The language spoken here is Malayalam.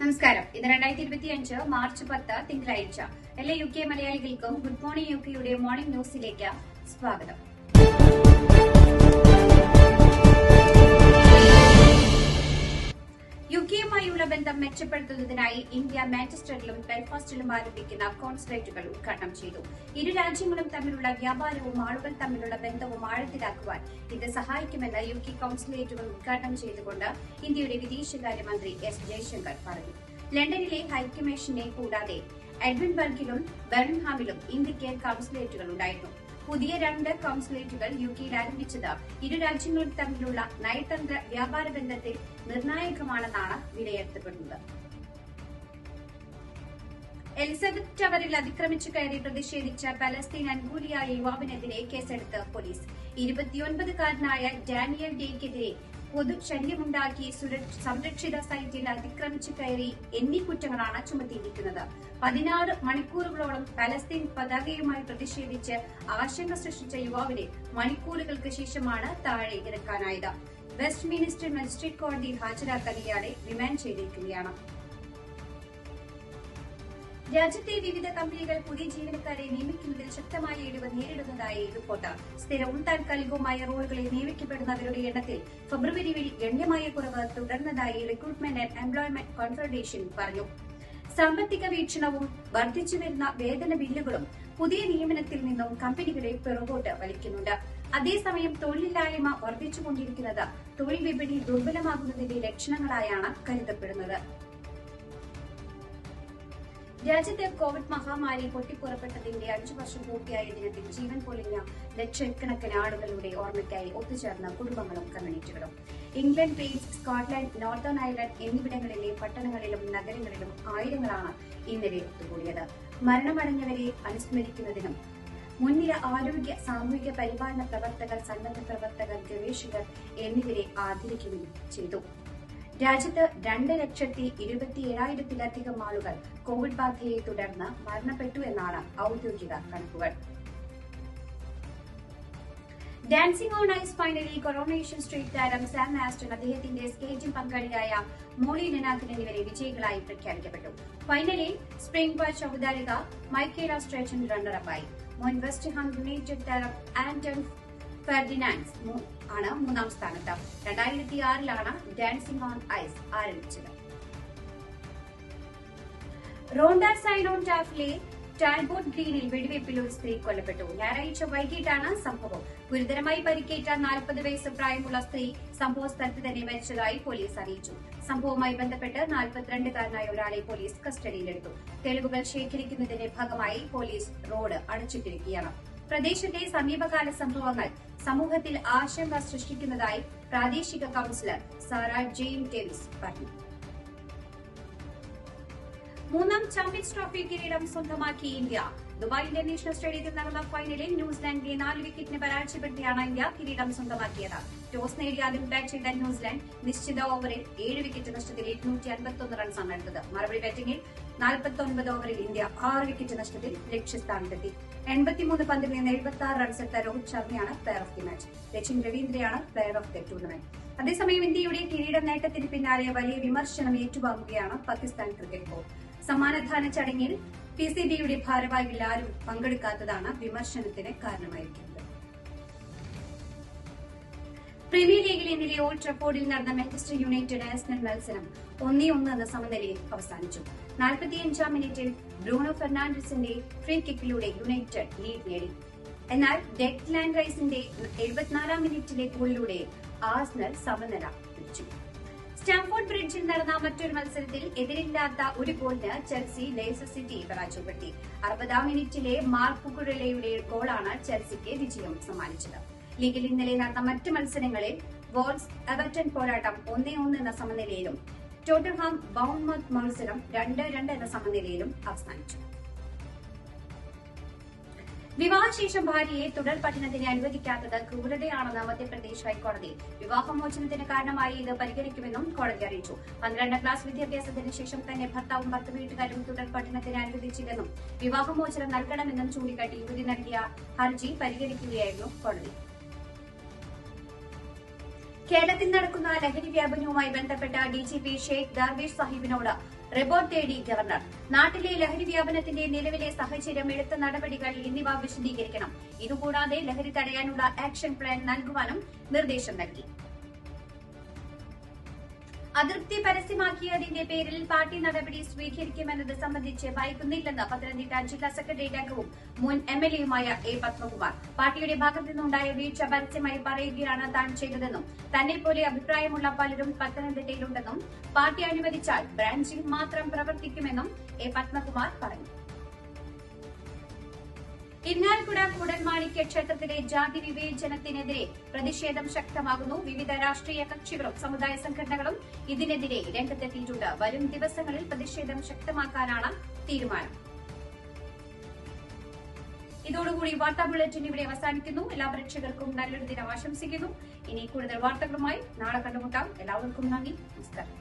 നമസ്കാരം. ഇത് രണ്ടായിരത്തി ഇരുപത്തി അഞ്ച് മാർച്ച് പത്ത് തിങ്കളാഴ്ച. എല്ലാ യു കെ മലയാളികൾക്കും ഗുഡ് മോർണിംഗ് യു കെയുടെ മോർണിംഗ് ന്യൂസിലേക്ക് സ്വാഗതം. മെച്ചപ്പെടുത്തുന്നതിനായി ഇന്ത്യ മാഞ്ചസ്റ്ററിലും ബെൽഫാസ്റ്റിലും ആരംഭിക്കുന്ന കോൺസുലേറ്റുകൾ ഉദ്ഘാടനം ചെയ്തു. ഇരു രാജ്യങ്ങളും തമ്മിലുള്ള വ്യാപാരവും ആളുകൾ തമ്മിലുള്ള ബന്ധവും ആഴത്തിലാക്കുവാൻ ഇത് സഹായിക്കുമെന്ന് യു കെ കോൺസുലേറ്റുകൾ ഉദ്ഘാടനം ചെയ്തുകൊണ്ട് ഇന്ത്യയുടെ വിദേശകാര്യമന്ത്രി എസ് ജയശങ്കർ പറഞ്ഞു. ലണ്ടനിലെ ഹൈക്കമ്മീഷനെ കൂടാതെ എഡ്വിൻബർഗിലും ബെർൺഹാമിലും ഇന്ത്യയ്ക്ക് കോൺസുലേറ്റുകൾ ഉണ്ടായിരുന്നു. പുതിയ രണ്ട് കോൺസുലേറ്റുകൾ യു കെയിൽ ആരംഭിച്ചത് ഇരു രാജ്യങ്ങളും തമ്മിലുള്ള നയതന്ത്ര വ്യാപാര ബന്ധത്തിൽ നിർണായകമാണെന്നാണ് വിലയിരുത്തപ്പെടുന്നത്. എലിസബത്ത് ടവറിൽ അതിക്രമിച്ചു കയറി പ്രതിഷേധിച്ച പലസ്തീൻ അനുകൂലിയായ യുവാവിനെതിരെ കേസെടുത്ത് പോലീസ്. ഇരുപത്തിയൊൻപതുകാരനായ ഡാനിയൽ ഡേക്കെതിരെ പൊതു ശല്യമുണ്ടാക്കി സുര- സംരക്ഷിത സൈറ്റിൽ അതിക്രമിച്ചു കയറി എന്നീ കുറ്റങ്ങളാണ് ചുമത്തിയിരിക്കുന്നത്. പതിനാറ് മണിക്കൂറുകളോളം പലസ്തീൻ പതാകയുമായി പ്രതിഷേധിച്ച് ആശങ്ക സൃഷ്ടിച്ച യുവാവിനെ മണിക്കൂറുകൾക്ക് ശേഷമാണ് താഴെ ഇറക്കാനായത്. വെസ്റ്റ് മിനിസ്റ്റർ മജിസ്ട്രേറ്റ് കോടതിയിൽ ഹാജരാക്കാൻ ഇയാളെ റിമാൻഡ് ചെയ്തിരിക്കുകയാണ്. രാജ്യത്തെ വിവിധ കമ്പനികൾ പുതിയ ജീവനക്കാരെ നിയമിക്കുന്നതിൽ ശക്തമായ ഇടിവ് നേരിടുന്നതായി റിപ്പോർട്ട്. സ്ഥിരവും താൽക്കാലികവുമായ റോളുകളിൽ നിയമിക്കപ്പെടുന്നവരുടെ എണ്ണത്തിൽ ഫെബ്രുവരിയിൽ ഗണ്യമായ കുറവ് തുടർന്നതായി റിക്രൂട്ട്മെന്റ് ആൻഡ് എംപ്ലോയ്മെന്റ് കോൺഫെഡറേഷൻ പറഞ്ഞു. സാമ്പത്തിക വീക്ഷണവും വർദ്ധിച്ചുവരുന്ന വേതന ബില്ലുകളും പുതിയ നിയമനത്തിൽ നിന്നും കമ്പനികളെ പിറകോട്ട് വലിക്കുന്നുണ്ട്. അതേസമയം തൊഴിലില്ലായ്മ വർദ്ധിച്ചുകൊണ്ടിരിക്കുന്നത് തൊഴിൽ വിപണി ദുർബലമാകുന്നതിന്റെ ലക്ഷണങ്ങളായാണ് കരുതപ്പെടുന്നത്. രാജ്യത്ത് കോവിഡ് മഹാമാരി പൊട്ടിപ്പുറപ്പെട്ടതിന്റെ അഞ്ചു വർഷം പൂർത്തിയായ ദിനത്തിൽ ജീവൻ പൊലിഞ്ഞ ലക്ഷക്കണക്കിന് ആളുകളുടെ ഓർമ്മയ്ക്കായി ഒത്തുചേർന്ന കുടുംബങ്ങളും കമ്മ്യൂണിറ്റികളും. England Wales Scotland Northern Ireland എന്നിവിടങ്ങളിലെ പട്ടണങ്ങളിലും നഗരങ്ങളിലും ആയിരങ്ങളാണ് ഇന്നലെ ഒത്തുകൂടിയത്. മരണമടഞ്ഞവരെ അനുസ്മരിക്കുന്നതിനും മുൻനിര ആരോഗ്യ സാമൂഹിക പരിപാലന പ്രവർത്തകർ സന്നദ്ധ പ്രവർത്തകർ ഗവേഷകർ എന്നിവരെ ആദരിക്കുകയും ചെയ്തു. രാജ്യത്ത് രണ്ട് ലക്ഷത്തി ഇരുപത്തി ഏഴായിരത്തിലധികം ആളുകൾ കോവിഡ് ബാധയെ തുടർന്ന് മരണപ്പെട്ടു എന്നാണ് ഔദ്യോഗിക കണക്കുകൾ. ഡാൻസിംഗ് ഓൺ ഐസ് ഫൈനലിൽ കൊറോണേഷൻ സ്ട്രീറ്റ് താരം സാം ആസ്റ്റൺ അദ്ദേഹത്തിന്റെ സ്കേറ്റിംഗ് പങ്കാളിയായ മോളി നെനാഥൻ എന്നിവരെ വിജയികളായി പ്രഖ്യാപിക്കപ്പെട്ടു. ഫൈനലിൽ സ്പ്രിംഗ് വാച്ച് അവതാരിക മൈക്കേല സ്ട്രേച്ചൻ റണ്ണറപ്പായി മുൻ വെസ്റ്റ് ഹാം യുണൈറ്റഡ് താരം ആന്റൺ ഫെർഡിനാൻഡ്സ് ആണ് മൂന്നാം സ്ഥാനത്ത്. രണ്ടായിരത്തി ആറിലാണ് ഡാൻസിംഗ് ഓൺ ഐസ് ആരംഭിച്ചത്. റോണ്ട സൈനോൺ ടാഫിലെ ടാൽബോട്ട് ഗ്രീനിൽ വെടിവെപ്പിൽ ഒരു സ്ത്രീ കൊല്ലപ്പെട്ടു. ഞായറാഴ്ച വൈകിട്ടാണ് സംഭവം. ഗുരുതരമായി പരിക്കേറ്റ നാൽപ്പത് വയസ്സ് പ്രായമുള്ള സ്ത്രീ സംഭവ സ്ഥലത്ത് തന്നെ മരിച്ചതായി പോലീസ് അറിയിച്ചു. സംഭവവുമായി ബന്ധപ്പെട്ട് നാൽപ്പത്തിരണ്ടുകാരനായ ഒരാളെ പോലീസ് കസ്റ്റഡിയിലെടുത്തു. തെളിവുകൾ ശേഖരിക്കുന്നതിന്റെ ഭാഗമായി പോലീസ് റോഡ് അടച്ചിട്ടിരിക്കുകയാണ്. പ്രദേശത്തെ സമീപകാല സംഭവങ്ങൾ സമൂഹത്തിൽ ആശങ്ക സൃഷ്ടിക്കുന്നതായി പ്രാദേശിക കൌൺസിലർ സാറ ജെയിം ഡേവിസ് പറഞ്ഞു. മൂന്നാം ചാമ്പ്യൻസ് ട്രോഫി കിരീടം സ്വന്തമാക്കി ഇന്ത്യ. ദുബായ് ഇന്റർനാഷണൽ സ്റ്റേഡിയത്തിൽ നടന്ന ഫൈനലിൽ ന്യൂസിലാൻഡിനെ നാല് വിക്കറ്റിന് പരാജയപ്പെടുത്തിയാണ് ഇന്ത്യ കിരീടം സ്വന്തമാക്കിയത്. ടോസ് നേടി ആദ്യം ബാറ്റ് ചെയ്ത ന്യൂസിലാൻഡ് നിശ്ചിത ഓവറിൽ ഏഴ് വിക്കറ്റ് നഷ്ടത്തിൽ ഇരുന്നൂറ്റി അൻപത്തൊന്ന് റൺസാണ് എടുത്തത്. മറുപടി ബാറ്റിംഗിൽ നാൽപ്പത്തൊൻപത് ഓവറിൽ ഇന്ത്യ ആറ് വിക്കറ്റ് നഷ്ടത്തിൽ ലക്ഷ്യസ്ഥാനത്തെത്തി. എൺപത്തിമൂന്ന് പന്തിൽ നിന്ന് എഴുപത്തി ആറ് റൺസ് എടുത്ത രോഹിത് ശർമ്മയാണ് player of the match Sachin രവീന്ദ്രയാണ് player of the tournament അതേസമയം ഇന്ത്യയുടെ കിരീട നേട്ടത്തിന് പിന്നാലെ വലിയ വിമർശനം ഏറ്റുവാങ്ങുകയാണ് പാകിസ്ഥാൻ ക്രിക്കറ്റ് ബോർഡ് സമ്മാനദാന ചടങ്ങിൽ പി സി ബിയുടെ ഭാരവാഹികൾ ആരും പങ്കെടുക്കാത്തതാണ് വിമർശനത്തിന് കാരണമായിരിക്കുന്നത്. പ്രീമിയർ ലീഗിൽ ഇന്നലെ ഓൾഡ് ട്രഫോർഡിൽ നടന്ന മാഞ്ചസ്റ്റർ യുണൈറ്റഡ് ആസ്നൽ മത്സരം ഒന്നേ ഒന്ന് എന്ന സമനിലയിൽ അവസാനിച്ചു. നാൽപ്പത്തിയഞ്ചാം മിനിറ്റിൽ ബ്രൂണോ ഫെർണാണ്ടസിന്റെ ഫ്രീ കിക്കിലൂടെ യുണൈറ്റഡ് ലീഡ് നേടി. എന്നാൽ ഡെക്ലാൻ റൈസിന്റെ എഴുപത്തിനാലാം മിനിറ്റിലെ ഗോളിലൂടെ ആസ്നൽ സമനില പിടിച്ചു. സ്റ്റാംഫോർഡ് ബ്രിഡ്ജിൽ നടന്ന മറ്റൊരു മത്സരത്തിൽ എതിരില്ലാത്ത ഒരു ഗോളിന് ചെൽസി ലേസർ സിറ്റി പരാജയപ്പെടുത്തി. അറുപതാം മിനിറ്റിലെ മാർക്ക് കുഴലയുടെ ഗോളാണ് ചെൽസിക്ക് വിജയം സമ്മാനിച്ചത്. ലീഗിൽ ഇന്നലെ നടന്ന മറ്റ് മത്സരങ്ങളിൽ വോൾസ് എവർട്ടൺ പോരാട്ടം ഒന്നേ ഒന്ന് എന്ന സമനിലയിലും ടോട്ടർഹാം ബൌൺമത് മത്സരം രണ്ട് രണ്ട് എന്ന സമനിലയിലും അവസാനിച്ചു. വിവാഹശേഷം ഭാര്യയെ തുടർ പഠനത്തിന് അനുവദിക്കാത്തത് ക്രൂരതയാണെന്ന് മധ്യപ്രദേശ് ഹൈക്കോടതി. വിവാഹമോചനത്തിന് കാരണമായി ഇത് പരിഗണിക്കുമെന്നും കോടതി അറിയിച്ചു. പന്ത്രണ്ടാം ക്ലാസ് വിദ്യാഭ്യാസത്തിന് ശേഷം തന്നെ ഭർത്താവും പത്ത് വീട്ടുകാരും തുടർ പഠനത്തിന് അനുവദിച്ചില്ലെന്നും വിവാഹമോചനം നൽകണമെന്നും ചൂണ്ടിക്കാട്ടി യുവതി നൽകിയ ഹർജി പരിഗണിക്കുകയായിരുന്നു കോടതി. കേരളത്തിൽ നടക്കുന്ന ലഹരി വ്യാപനവുമായി ബന്ധപ്പെട്ട ഡിജിപി ഷെയ്ഖ് ദർവേഷ് സാഹിബിനോട് റിപ്പോർട്ട് തേടി ഗവർണർ. നാട്ടിലെ ലഹരി വ്യാപനത്തിന്റെ നിലവിലെ സാഹചര്യം എടുത്ത നടപടികൾ എന്നിവ വിശദീകരിക്കണം. ഇതുകൂടാതെ ലഹരി തടയാനുള്ള ആക്ഷൻ പ്ലാൻ നൽകുവാനും നിർദ്ദേശം നൽകി. അതൃപ്തി പരസ്യമാക്കിയതിന്റെ പേരിൽ പാർട്ടി നടപടി സ്വീകരിക്കുമെന്നത് സംബന്ധിച്ച് ഭയക്കുന്നില്ലെന്ന് പത്തനംതിട്ട ജില്ലാ സെക്രട്ടറി അംഗവും മുൻ എം എൽ എയുമായ എ പത്മകുമാർ. പാർട്ടിയുടെ ഭാഗത്തു നിന്നുണ്ടായ വീഴ്ച പരസ്യമായി പറയുകയാണ് താൻ ചെയ്തതെന്നും തന്നെ പോലെ അഭിപ്രായമുള്ള പലരും പത്തനംതിട്ടയിലുണ്ടെന്നും പാർട്ടി അനുവദിച്ചാൽ ബ്രാഞ്ചിൽ മാത്രം പ്രവർത്തിക്കുമെന്നും എ പത്മകുമാർ പറഞ്ഞു. ഇരിങ്ങാലക്കുട കൂടൽമാണിക്യ ക്ഷേത്രത്തിലെ ജാതി വിവേചനത്തിനെതിരെ പ്രതിഷേധം ശക്തമാകുന്നു. വിവിധ രാഷ്ട്രീയ കക്ഷികളും സമുദായ സംഘടനകളും ഇതിനെതിരെ രംഗത്തെത്തിയിട്ടുണ്ട്. വരും ദിവസങ്ങളിൽ പ്രതിഷേധം ശക്തമാക്കാനാണ് തീരുമാനം. ഇതോടുകൂടി വാർത്താ ബുള്ളറ്റിൻ ഇവിടെ അവസാനിക്കുന്നു. എല്ലാ പ്രേക്ഷകർക്കും നല്ലൊരു ദിനം ആശംസിക്കുന്നു. ഇനി കൂടുതൽ വാർത്തകളുമായി നാളെ കണ്ടുമുട്ടാം. എല്ലാവർക്കും നന്ദി. നമസ്കാരം.